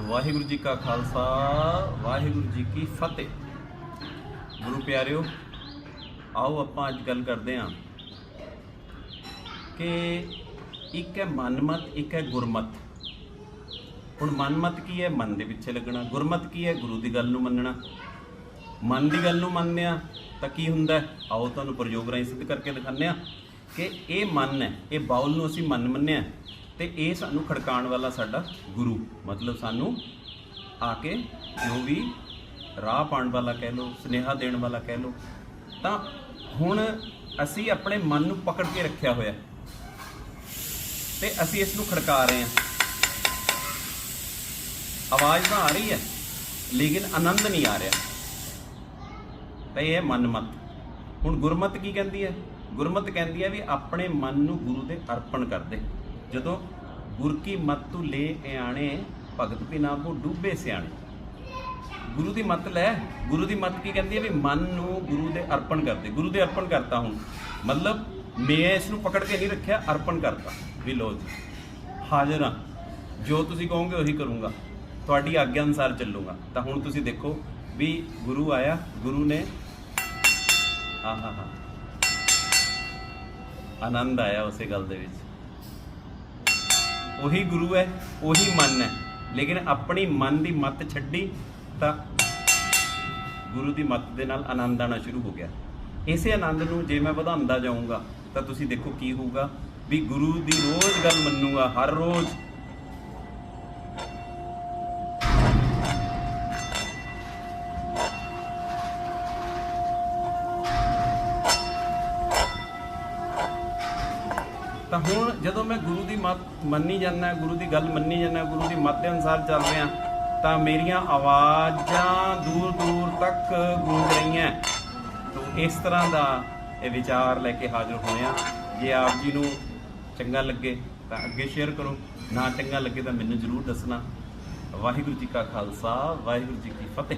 ਵਾਹਿਗੁਰੂ ਜੀ ਕਾ ਖਾਲਸਾ, ਵਾਹਿਗੁਰੂ ਜੀ ਕੀ ਫਤਿਹ। ਗੁਰੂ ਪਿਆਰਿਓ, ਆਓ ਆਪਾਂ ਅੱਜ ਗੱਲ ਕਰਦੇ ਹਾਂ ਕਿ ਇੱਕ ਹੈ ਮਨਮਤ, ਇੱਕ ਹੈ ਗੁਰਮਤ। ਹੁਣ ਮਨਮਤ ਕੀ ਹੈ? ਮਨ ਦੇ ਪਿੱਛੇ ਲੱਗਣਾ। ਗੁਰਮਤ ਕੀ ਹੈ? ਗੁਰੂ ਦੀ ਗੱਲ ਨੂੰ ਮੰਨਣਾ। ਮਨ ਦੀ ਗੱਲ ਨੂੰ ਮੰਨਦੇ ਆ ਤਾਂ ਕੀ ਹੁੰਦਾ ਆਓ ਤੁਹਾਨੂੰ ਪ੍ਰਯੋਗ ਰਾਹੀਂ ਸਿੱਧ ਕਰਕੇ ਦਿਖਾਉਂਦੇ ਆ ਕਿ ਇਹ ਮਨ ਹੈ, ਇਹ ਬਾਉਲ ਨੂੰ ਅਸੀਂ ਮਨ ਮੰਨਿਆ ਤੇ ਇਹ ਸਾਨੂੰ ਖੜਕਾਉਣ ਵਾਲਾ ਸਾਡਾ ਗੁਰੂ। ਮਤਲਬ ਸਾਨੂੰ ਆ ਕੇ ਜੋ ਵੀ ਰਾਹ ਪਾਉਣ ਵਾਲਾ ਕਹਿ ਲਓ, ਸਨੇਹਾ ਦੇਣ ਵਾਲਾ ਕਹਿ ਲਓ, ਤਾਂ ਹੁਣ ਅਸੀਂ ਆਪਣੇ ਮਨ ਨੂੰ ਪਕੜ ਕੇ ਰੱਖਿਆ ਹੋਇਆ। ਹੈ। ਤੇ ਅਸੀਂ ਇਸ ਨੂੰ ਖੜਕਾ ਰਹੇ ਹਾਂ। ਆਵਾਜ਼ ਤਾਂ ਆ ਰਹੀ ਹੈ, ਲੇਕਿਨ ਆਨੰਦ ਨਹੀਂ ਆ ਰਿਹਾ। ਤਾਂ ਇਹ ਹੈ ਮਨਮਤ। ਹੁਣ ਗੁਰਮਤ ਕੀ ਕਹਿੰਦੀ ਹੈ? ਗੁਰਮਤ ਕਹਿੰਦੀ ਹੈ ਵੀ ਆਪਣੇ ਮਨ ਨੂੰ ਗੁਰੂ ਦੇ ਅਰਪਣ ਕਰ ਦੇ। ਜਦੋਂ ਗੁਰ ਕੀ ਮਤ ਤੂੰ ਲੈ ਆਣੇ, ਭਗਤ ਬਿਨਾ ਕੋ ਡੂਬੇ ਸਿਆਣੇ। ਗੁਰੂ ਦੀ ਮਤ ਲੈ, ਗੁਰੂ ਦੀ ਮੱਤ ਕੀ ਕਹਿੰਦੀ ਹੈ ਵੀ ਮਨ ਨੂੰ ਗੁਰੂ ਦੇ ਅਰਪਣ ਕਰਦੇ ਗੁਰੂ ਦੇ ਅਰਪਣ ਕਰਤਾ ਹੁਣ। ਮਤਲਬ ਮੈਂ ਇਸ ਨੂੰ ਪਕੜ ਕੇ ਨਹੀਂ ਰੱਖਿਆ, ਅਰਪਣ ਕਰਤਾ। ਵੀ ਲੋ ਜੀ, ਹਾਜ਼ਰ ਹਾਂ। ਜੋ ਤੁਸੀਂ ਕਹੋਗੇ ਉਹੀ ਕਰੂੰਗਾ। ਤੁਹਾਡੀ ਆਗਿਆ ਅਨੁਸਾਰ ਚੱਲੂਗਾ। ਤਾਂ ਹੁਣ ਤੁਸੀਂ ਦੇਖੋ ਵੀ ਗੁਰੂ ਆਇਆ, ਗੁਰੂ ਨੇ ਆਹਾ ਆਨੰਦ ਆਇਆ ਉਸੇ ਗੱਲ ਦੇ ਵਿੱਚ। ਉਹੀ ਗੁਰੂ ਹੈ, ਉਹੀ ਮਨ ਹੈ। ਲੇਕਿਨ ਆਪਣੀ ਮਨ ਦੀ ਮਤ ਛੱਡੀ ਤਾਂ ਗੁਰੂ ਦੀ ਮਤ ਦੇ ਨਾਲ ਆਨੰਦ ਆਣਾ ਸ਼ੁਰੂ ਹੋ ਗਿਆ। ਇਸੇ ਆਨੰਦ ਨੂੰ ਜੇ ਮੈਂ ਵਧਾਉਂਦਾ ਜਾਊਂਗਾ ਤਾਂ ਤੁਸੀਂ ਦੇਖੋ ਕੀ ਹੋਊਗਾ, ਵੀ ਗੁਰੂ ਦੀ ਰੋਜ਼ ਗੱਲ ਮੰਨੂਗਾ, ਹਰ ਰੋਜ਼। ਤਾਂ ਹੁਣ ਜਦੋਂ ਮੈਂ ਗੁਰੂ ਦੀ ਮਤ ਮੰਨੀ ਜਾਂਦਾ, ਗੁਰੂ ਦੀ ਗੱਲ ਮੰਨੀ ਜਾਂਦਾ, ਗੁਰੂ ਦੀ ਮੱਤ ਦੇ ਅਨੁਸਾਰ ਚੱਲ ਰਿਹਾ ਤਾਂ ਮੇਰੀਆਂ ਆਵਾਜ਼ਾਂ ਦੂਰ ਦੂਰ ਤੱਕ ਗੂੰਜ ਰਹੀਆਂ। ਤੋਂ ਇਸ ਤਰ੍ਹਾਂ ਦਾ ਇਹ ਵਿਚਾਰ ਲੈ ਕੇ ਹਾਜ਼ਰ ਹੋਇਆ ਜੇ ਆਪ ਜੀ ਨੂੰ ਚੰਗਾ ਲੱਗੇ ਤਾਂ ਅੱਗੇ ਸ਼ੇਅਰ ਕਰੋ। ਨਾ ਚੰਗਾ ਲੱਗੇ ਤਾਂ ਮੈਨੂੰ ਜ਼ਰੂਰ ਦੱਸਣਾ। ਵਾਹਿਗੁਰੂ ਜੀ ਕਾ ਖਾਲਸਾ, ਵਾਹਿਗੁਰੂ ਜੀ ਕੀ ਫਤਿਹ।